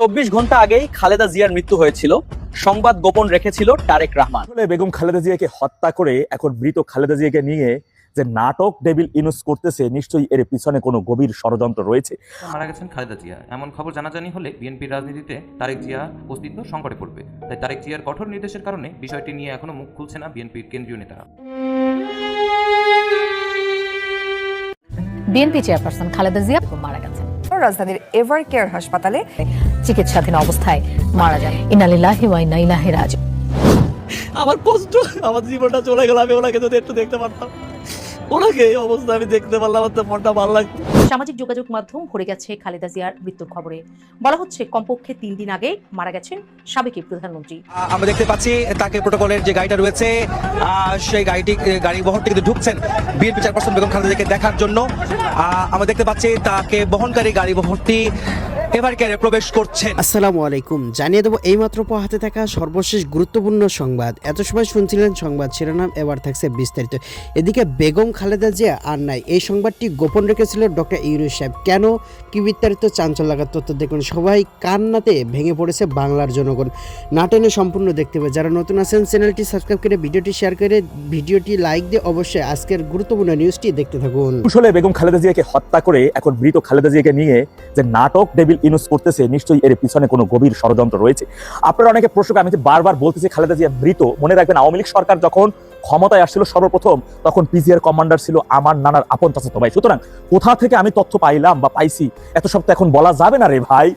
চব্বিশ ঘণ্টা আগেই খালেদা জিয়ার মৃত্যু হয়েছিল। সংবাদ গোপন রেখেছিল তারেক রহমান। বেগম খালেদা জিয়াকে হত্যা করে এখন মৃত খালেদা জিয়াকে নিয়ে যে নাটক ডেবিল ইনুস করতেছে নিশ্চয়ই এর পিছনে কোনো গভীর ষড়যন্ত্র রয়েছে। মারা গেছেন খালেদা জিয়া। এমন খবর জানাজানি হলে বিএনপির রাজনীতিতে তারেক জিয়া অস্তিত্ব সংকটে পড়বে। তাই তারেক জিয়ার কঠোর নির্দেশের কারণে বিষয়টি নিয়ে এখনও মুখ খুলছে না বিএনপির কেন্দ্রীয় নেতারা। বিএনপি চেয়ারপারসন খালেদা জিয়া মারা গেছেন। রাজধানীর এভার কেয়ার হাসপাতালে চিকিৎসাধীন অবস্থায় মারা যান। ইনালিল্লাহি ওয়া ইন্না ইলাইহি রাজিউন। আমার কষ্ট আমার জীবনটা চলে গেল আমি ওনাকে যদি একটু দেখতে পারতাম। ওনাকে এই অবস্থা আমি দেখতে পারলাম আমার তো মনটা ভালো লাগতো সামাজিক যোগাযোগ মাধ্যম ভরে গেছে খালেদা জিয়ার মৃত্যুর খবরে। বলা হচ্ছে কমপক্ষে তিন দিন আগে মারা গেছেন সাবেক প্রধানমন্ত্রী। আমরা দেখতে পাচ্ছি তাকে প্রোটোকলের যে গাড়িটা রয়েছে আহ, সেই গাড়িটি গাড়ি বহরটি কিন্তু ঢুকছেন বিএনপি চেয়ারপারসন বেগম খালেদাকে দেখার জন্য। আহ, আমরা দেখতে পাচ্ছি তাকে বহনকারী গাড়ি বহরটি এবার কেয়ারে প্রবেশ করছেন। আসসালামু আলাইকুম। জানিয়ে দেবো এইমাত্র হাতে থাকা সর্বশেষ গুরুত্বপূর্ণ সংবাদ। এত সময় শুনছিলেন সংবাদ শিরোনাম এবার থাকছে বিস্তারিত। এদিকে বেগম খালেদা জিয়া আর নাই। এই সংবাদটি গোপন রেখেছিল ডক্টর ইউনুস সাহেব। কেন? কি বিস্তারিত চাঞ্চল্য লাগার তথ্য দেখুন। সবাই কান্নাতে ভেঙে পড়েছে বাংলার জনগণ। নাটনে সম্পূর্ণ দেখতে পাবে যারা নতুন আছেন চ্যানেলটি সাবস্ক্রাইব করে ভিডিওটি শেয়ার করে ভিডিওটি লাইক দিয়ে অবশ্যই আজকের গুরুত্বপূর্ণ নিউজটি দেখতে থাকুন। আসলে বেগম খালেদা জিয়াকে হত্যা করে এখন মৃত খালেদা জিয়াকে নিয়ে যে নাটক ডেবিল ইনুস করতেছে, নিশ্চয়ই এর পিছনে কোনো গভীর ষড়যন্ত্র রয়েছে। আপনারা অনেকে প্রশ্ন আমি বারবার বলতেছি, খালেদা জিয়া মৃত, মনে রাখবেন আওয়ামী লীগ সরকার যখন ক্ষমতায় আসছিল সর্বপ্রথম তখন পিজিআর কমান্ডার ছিল আমার নানার আপন চাচাতো ভাই। সুতরাং কোথা থেকে আমি তথ্য পাইলাম বা পাইছি এত সব তো এখন বলা যাবে না রে ভাই।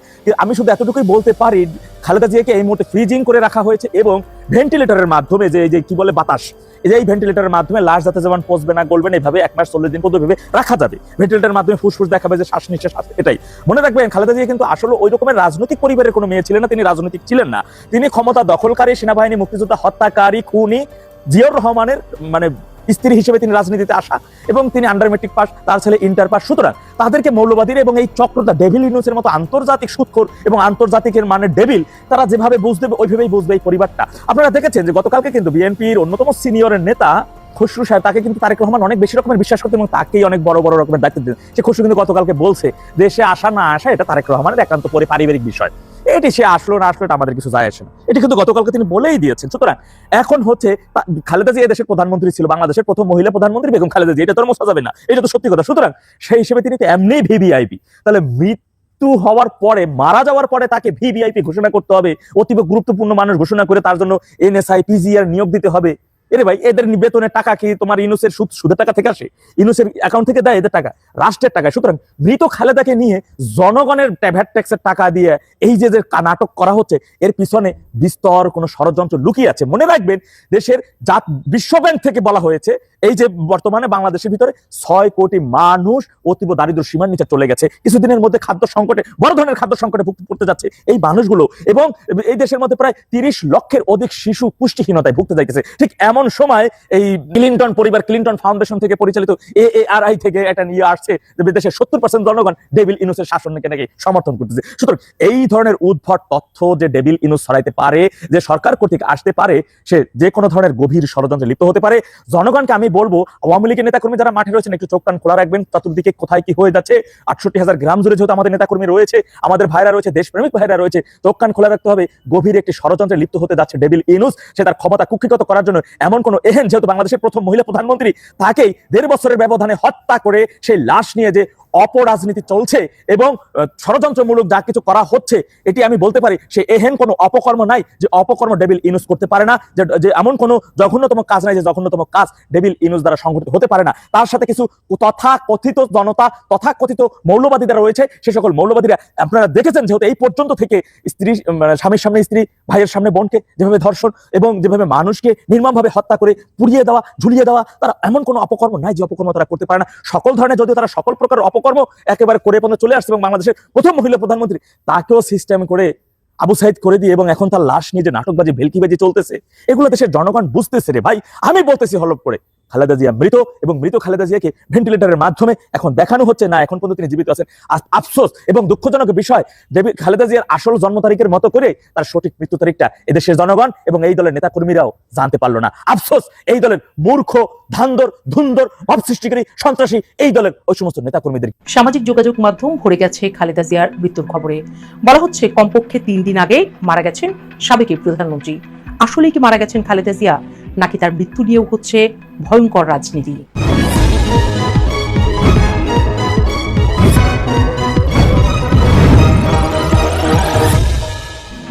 আমি শুধু এতটুকুই বলতে পারি খালেদা জিয়াকে এই মুহূর্তে ফ্রিজিং করে রাখা হয়েছে এবং ভেন্টিলেটরের মাধ্যমে যে যে কি বলে বাতাস যে এই ভেন্টিলেটরের মাধ্যমে লাশ যাতে যেমন পচবে না গলবে না এইভাবে এক মাস চল্লিশ দিন পর্যন্ত ভেবে রাখা যাবে। ভেন্টিলেটরের মাধ্যমে ফুসফুস দেখাবে যে শ্বাস নিঃশ্বাস আসে, এটাই। মনে রাখবেন খালেদা জিয়া কিন্তু আসলে ওই রকমের রাজনৈতিক পরিবারের কোনো মেয়ে ছিলেন না তিনি রাজনৈতিক ছিলেন না। তিনি ক্ষমতা দখলকারী সেনাবাহিনী মুক্তিযোদ্ধা হত্যাকারী খুনি জিয়াউর রহমানের মানে স্ত্রী হিসেবে তিনি রাজনীতিতে আসা এবং তিনি আন্ডার মেট্রিক পাস তার ছেলে ইন্টার পাস সুতরাং তাদেরকে মৌলবাদীর এবং এই চক্রটা ডেভিল ইউনুসের মতো আন্তর্জাতিক সুৎখোর এবং আন্তর্জাতিকের মানে ডেভিল তারা যেভাবে বুঝবে, ওইভাবেই বুঝবে এই পরিবারটা। আপনারা দেখেছেন যে গতকালকে কিন্তু বিএনপির অন্যতম সিনিয়রের নেতা খসরু সাহেব, তাকে কিন্তু তারেক রহমান অনেক বেশি রকমের বিশ্বাস করতে এবং তাকেই অনেক বড় বড় রকমের দায়িত্ব দিতেন। সে খসরু কিন্তু গতকালকে বলছে দেশে আসা না আসা এটা তারেক রহমানের একান্ত পরে পারিবারিক বিষয়। এটি সে আসলো, না আসলো আমাদের কিছু যায় আসে না। এটি কিন্তু গতকালকে তিনি বলেই দিয়েছেন। সুতরাং এখন হচ্ছে খালেদা জিয়া দেশের প্রধানমন্ত্রী ছিল, বাংলাদেশের প্রথম মহিলা প্রধানমন্ত্রী বেগম খালেদা জিয়া, এটা তোর মোছা যাবে না। এটা তো সত্যি কথা। সুতরাং সেই হিসেবে তিনি তো এমনি ভিভিআইপি। তাহলে মৃত্যু হওয়ার পরে, মারা যাওয়ার পরে তাকে ভিভিআইপি ঘোষণা করতে হবে। অতীব গুরুত্বপূর্ণ মানুষ ঘোষণা করে তার জন্য এনএসআই, পিজিআর নিয়োগ দিতে হবে। এরে ভাই, এদের বেতনের টাকা কি তোমার ইনুসের সুদ সুদের টাকা থেকে আসে? ইনুসের অ্যাকাউন্ট থেকে দেয় এদের টাকা, রাষ্ট্রের টাকা। সুতরাং মৃত খালেদাকে নিয়ে জনগণের ভ্যাট ট্যাক্সের টাকা দিয়ে এই যে যে নাটক করা হচ্ছে, এর পিছনে বিস্তর কোনো ষড়যন্ত্র লুকিয়ে আছে। মনে রাখবেন, দেশের জাত বিশ্বব্যাংক থেকে বলা হয়েছে এই যে বর্তমানে বাংলাদেশের ভিতরে ছয় কোটি মানুষ অতীব দারিদ্র সীমার নিচে চলে গেছে। কিছুদিনের মধ্যে খাদ্য সংকটে, বড় ধরনের খাদ্য সংকটে পড়তে যাচ্ছে এই মানুষগুলো। এবং এই দেশের মধ্যে প্রায় তিরিশ লক্ষের অধিক শিশু পুষ্টিহীনতায় ভুগতে যাইতেছে। ঠিক এমন সময় এই ক্লিন্টন পরিবার, ক্লিন্টন ফাউন্ডেশন থেকে পরিচালিত এ আর আই থেকে এটা নিয়ে আসছে যে দেশের সত্তর পার্সেন্ট জনগণ ডেভিল ইনুসের শাসনকে নাকি সমর্থন করতেছে। সুতরাং এই ধরনের উদ্ভট তথ্য যে ডেভিল ইনুস ছড়াইতে পারে, যে সরকার কর্তৃক আসতে পারে, সে যে কোনো ধরনের গভীর ষড়যন্ত্রে লিপ্ত হতে পারে। জনগণকে আমি বলব, আওয়ামী লীগের নেতাকর্মী যারা মাঠে রয়েছেন, একটু চোখ কান খোলা রাখবেন, চতুর্দিকে কোথায় কি হয়ে যাচ্ছে। আটষট্টি হাজার গ্রাম জুড়ে যেহেতু আমাদের নেতাকর্মী রয়েছে, আমাদের ভাইরা রয়েছে, দেশপ্রেমিক ভাইরা রয়েছে, চোখ কান খোলা রাখতে হবে। গভীর একটি ষড়যন্ত্রে লিপ্ত হতে যাচ্ছে ডেভিল ইনুস সে তার ক্ষমতা কুক্ষিগত করার জন্য এমন কোন এহেন, যেহেতু বাংলাদেশের প্রথম মহিলা প্রধানমন্ত্রী, তাকেই দেড় বছরের ব্যবধানে হত্যা করে সেই লাশ নিয়ে যে অপরাজনীতি চলছে এবং ষড়যন্ত্রমূলক যা কিছু করা হচ্ছে, এটি আমি বলতে পারি সে এহেন কোনো অপকর্ম নাই যে অপকর্ম ডেভিল ইনুস করতে পারে না, যে এমন কোনো জঘন্যতম কাজ নাই যে জঘন্যতম কাজ ডেভিল ইনুস দ্বারা সংঘটিত হতে পারে না। তার সাথে কিছু তথা কথিত জনতা তথা কথিত মৌলবাদী যারা রয়েছে, সে সকল মৌলবাদীরা, আপনারা দেখেছেন যেহেতু এই পর্যন্ত থেকে স্ত্রী মানে স্বামীর সামনে স্ত্রী, ভাইয়ের সামনে বোনকে যেভাবে ধর্ষণ এবং যেভাবে মানুষকে নির্মমভাবে হত্যা করে পুড়িয়ে দেওয়া, ঝুলিয়ে দেওয়া, তারা এমন কোনো অপকর্ম নাই যে অপকর্ম তারা করতে পারে না। সকল ধরনের, যদিও তারা সকল প্রকার অপকর্ম একেবারে করে পর্যন্ত চলে আসছে এবং বাংলাদেশের প্রথম মহিলা প্রধানমন্ত্রী। তাকেও সিস্টেম করে আবু সাইদ করে দিয়ে এবং এখন তার লাশ নিয়ে যে নাটকবাজি, ভেলকিবাজি চলতেছে এগুলো দেশের জনগণ বুঝতেছে রে ভাই। আমি বলতেছি হলপ করে। খালেদা জিয়া মৃত এবং মৃত খালেদা জিয়াকে ভেন্টিলেটরের মাধ্যমে এখন দেখানো হচ্ছে, না, এখন পর্যন্ত তিনি জীবিত আছেন। আফসোস এবং দুঃখজনক বিষয় ডেভিড খালেদা জিয়ার আসল জন্ম তারিখের মতো করে তার সঠিক মৃত্যু তারিখটা এদেশের জনগণ এবং এই দলের নেতাকর্মীরাও জানতে পারল না। আফসোস, এই দলের মূর্খ, ধান্দর, ধুন্দর ভাব সৃষ্টিকারী সন্ত্রাসী এই দলের ওই সমস্ত নেতাকর্মীদের। সামাজিক যোগাযোগ মাধ্যম ভরে গেছে খালেদা জিয়ার মৃত্যুর খবরে। বলা হচ্ছে, কমপক্ষে তিন দিন আগে মারা গেছেন সাবেক প্রধানমন্ত্রী। আসলেই কি মারা গেছেন খালেদা জিয়া? নাকি তার মৃত্যু নিয়েও হচ্ছে ভয়ঙ্কর রাজনীতি।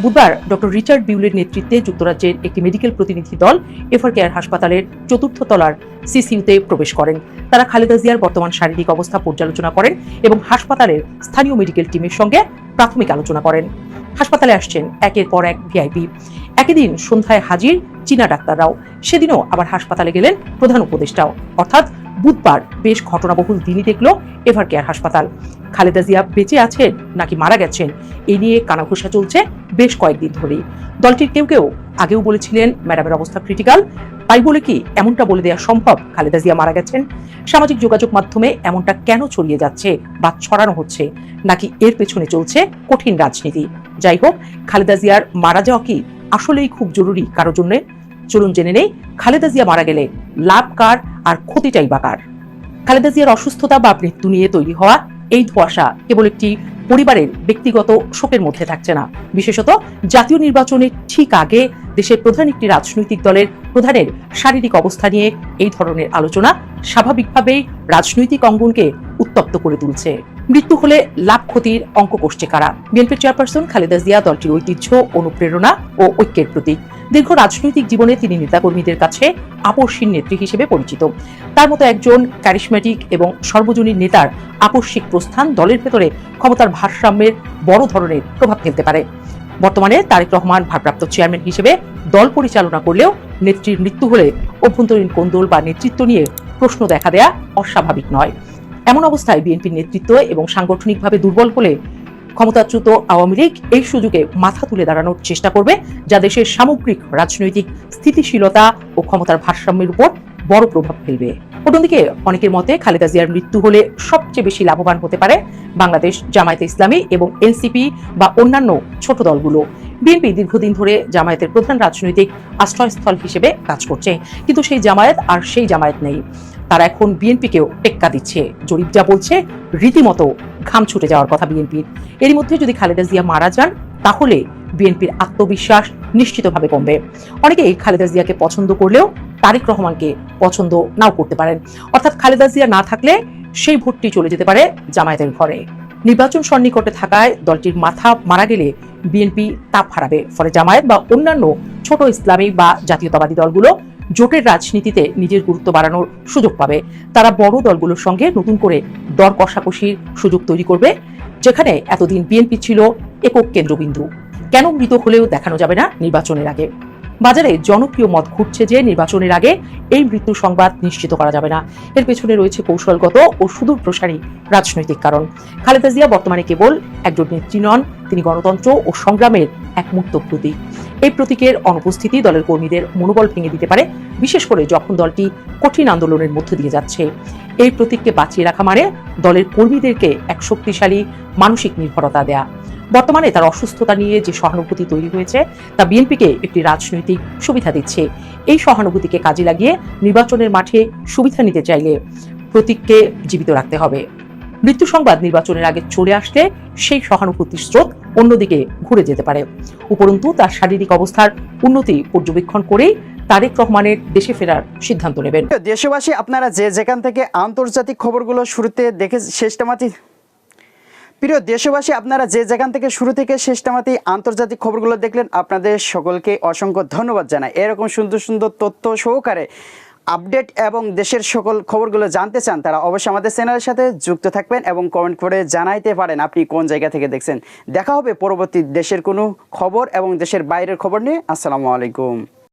বুধবার ডক্টর রিচার্ড বিউলের নেতৃত্বে যুক্তরাজ্যের একটি মেডিকেল প্রতিনিধি দল এফআর কেয়ার হাসপাতালের চতুর্থ তলার সিসিইউতে প্রবেশ করেন। তারা খালেদা জিয়ার বর্তমান শারীরিক অবস্থা পর্যালোচনা করেন এবং হাসপাতালের স্থানীয় মেডিকেল টিমের সঙ্গে প্রাথমিক আলোচনা করেন। হাসপাতালে আসছেন একের পর এক ভিআইপি। একই দিন সন্ধ্যায় হাজির চীনা ডাক্তাররাও। সেদিনও আবার হাসপাতালে গেলেন প্রধান উপদেষ্টাও। অর্থাৎ বুধবার বেশ ঘটনাবহুল দিনই দেখল এভার কেয়ার হাসপাতাল। খালেদা জিয়া বেঁচে আছেন নাকি মারা গেছেন, এ নিয়ে কানাঘুষা চলছে বেশ কয়েকদিন ধরেই। দলটির কেউ কেউ আগেও বলেছিলেন, ম্যাডামের অবস্থা ক্রিটিক্যাল তাই বলে কি এমনটা বলে দেওয়া সম্ভব খালেদা জিয়া মারা গেছেন? সামাজিক যোগাযোগ মাধ্যমে এমনটা কেন ছড়িয়ে যাচ্ছে বা ছড়ানো হচ্ছে? নাকি এর পেছনে চলছে কঠিন রাজনীতি? যাই হোক, খালেদা জিয়ার মারা যাওয়া কি আসলেই খুব জরুরি কারোর জন্য? চলুন জেনে নেই, খালেদা জিয়া মারা গেলে লাভ কার আর ক্ষতিটাই বা কার? খালেদা জিয়ার অসুস্থতা বা মৃত্যু নিয়ে তৈরি হওয়া এই ধোঁয়াশা কেবল একটি পরিবারের ব্যক্তিগত শোকের মধ্যে থাকছে না। বিশেষত জাতীয় নির্বাচনের ঠিক আগে দেশের প্রধান একটি রাজনৈতিক দলের প্রধানের শারীরিক অবস্থা নিয়ে এই ধরনের আলোচনা স্বাভাবিকভাবেই রাজনৈতিক অঙ্গনকে উত্তপ্ত করে তুলছে। মৃত্যু হলে লাভ ক্ষতির অঙ্ক কষছে কারা? বিএনপির চেয়ারপারসন খালেদা জিয়া দলটির ঐতিহ্য, অনুপ্রেরণা ও ঐক্যের প্রতীক। দীর্ঘ রাজনৈতিক জীবনে তিনি নেতাকর্মীদের কাছে আপসীন নেত্রী হিসেবে পরিচিত। তার মতো একজন ক্যারিশম্যাটিক এবং সর্বজনীন নেতার আপস্যিক প্রস্থান দলের ভেতরে ক্ষমতার ভারসাম্যের বড় ধরনের প্রভাব ফেলতে পারে। বর্তমানে তারেক রহমান ভারপ্রাপ্ত চেয়ারম্যান হিসেবে দল পরিচালনা করলেও নেত্রীর মৃত্যু হলে অভ্যন্তরীণ কোন্দল বা নেতৃত্ব নিয়ে প্রশ্ন দেখা দেয়া অস্বাভাবিক নয়। এমন অবস্থায় বিএনপির নেতৃত্ব এবং সাংগঠনিকভাবে দুর্বল হলে ক্ষমতাচ্যুত আওয়ামী লীগ এই সুযোগে মাথা তুলে দাঁড়ানোর চেষ্টা করবে, যা দেশের সামগ্রিক, রাজনৈতিক স্থিতিশীলতা ও ক্ষমতার ভারসাম্যের উপর বড় প্রভাব ফেলবে। অন্যদিকে, অনেকের মতে খালেদা জিয়ার মৃত্যু হলে সবচেয়ে বেশি লাভবান হতে পারে বাংলাদেশ, জামায়াতে ইসলামী এবং এনসিপি বা অন্যান্য ছোট দলগুলো। বিএনপি দীর্ঘদিন ধরে জামায়াতের প্রধান রাজনৈতিক আশ্রয়স্থল হিসেবে কাজ করছে, কিন্তু সেই জামায়াত আর সেই জামায়াত নেই। তারা এখন বিএনপিকেও টেক্কা দিচ্ছে। জরিপ যা বলছে, রীতিমতো ঘাম ছুটে যাওয়ার কথা বিএনপির এরই মধ্যে যদি খালেদা জিয়া মারা যান, তাহলে বিএনপির আত্মবিশ্বাস নিশ্চিতভাবে কমবে। অনেকেই খালেদা জিয়াকে পছন্দ করলেও তারেক রহমানকে পছন্দ নাও করতে পারেন। অর্থাৎ খালেদা জিয়া না থাকলে সেই ভোটটি চলে যেতে পারে জামায়াতের ঘরে। নির্বাচন সন্নিকটে থাকায় দলটির মাথা মারা গেলে বিএনপি তাপ হারাবে। ফলে জামায়াত বা অন্যান্য ছোট ইসলামী বা জাতীয়তাবাদী দলগুলো জোটের রাজনীতিতে নিজের গুরুত্ব বাড়ানোর সুযোগ পাবে। তারা বড় দলগুলোর সঙ্গে নতুন করে দর কষাকষির সুযোগ তৈরি করবে, যেখানে এতদিন বিএনপি ছিল একক কেন্দ্রবিন্দু। কেন মৃত হলেও দেখানো যাবে না নির্বাচনের আগে। বাজারে জনপ্রিয় মত ঘুরছে যে নির্বাচনের আগে এই মৃত্যু সংবাদ নিশ্চিত করা যাবে না। এর পেছনে রয়েছে কৌশলগত ও সুদূর প্রসারী রাজনৈতিক কারণ। খালেদা জিয়া বর্তমানে কেবল একজন নেত্রী নন, তিনি গণতন্ত্র ও সংগ্রামের এক মুক্ত প্রতীক। এই প্রতীকের অনুপস্থিতি দলের কর্মীদের মনোবল ভেঙে দিতে পারে, বিশেষ করে যখন দলটি কঠিন আন্দোলনের মধ্য দিয়ে যাচ্ছে। এই প্রতীককে বাঁচিয়ে রাখা মানে দলের কর্মীদেরকে এক শক্তিশালী, মানসিক নির্ভরতা দেয়া। বর্তমানে তার অসুস্থতা নিয়ে যে সহানুভূতি তৈরি হয়েছে, তা বিএনপিকে একটি রাজনৈতিক সুবিধা দিচ্ছে। এই সহানুভূতিকে কাজে লাগিয়ে নির্বাচনের মাঠে সুবিধা নিতে চাইলে প্রতীককে জীবিত রাখতে হবে। মৃত্যু সংবাদ নির্বাচনের আগে চলে আসলে সেই সহানুভূতির স্রোত অন্যদিকে ঘুরে যেতে পারে। উপরন্তু তার শারীরিক অবস্থার উন্নতি পর্যবেক্ষণ করেই তারেক রহমানের দেশে ফেরার সিদ্ধান্ত নেবেন। দেশবাসী, আপনারা যে যেখান থেকে আন্তর্জাতিক খবরগুলো শুরুতে দেখে শেষটামাতি প্রিয় দেশবাসী, আপনারা যে যেখান থেকে শুরু থেকে শেষটামাতি আন্তর্জাতিক খবরগুলো দেখলেন, আপনাদের সকলকে অসংখ্য ধন্যবাদ জানাই। এরকম সুন্দর সুন্দর তথ্য সহকারে আপডেট এবং দেশের সকল খবরগুলো জানতে চান, তারা অবশ্যই আমাদের চ্যানেলের সাথে যুক্ত থাকবেন এবং কমেন্ট করে জানাইতে পারেন আপনি কোন জায়গা থেকে দেখছেন। দেখা হবে পরবর্তী দেশের কোনো খবর এবং দেশের বাইরের খবর নিয়ে। আসসালামু আলাইকুম।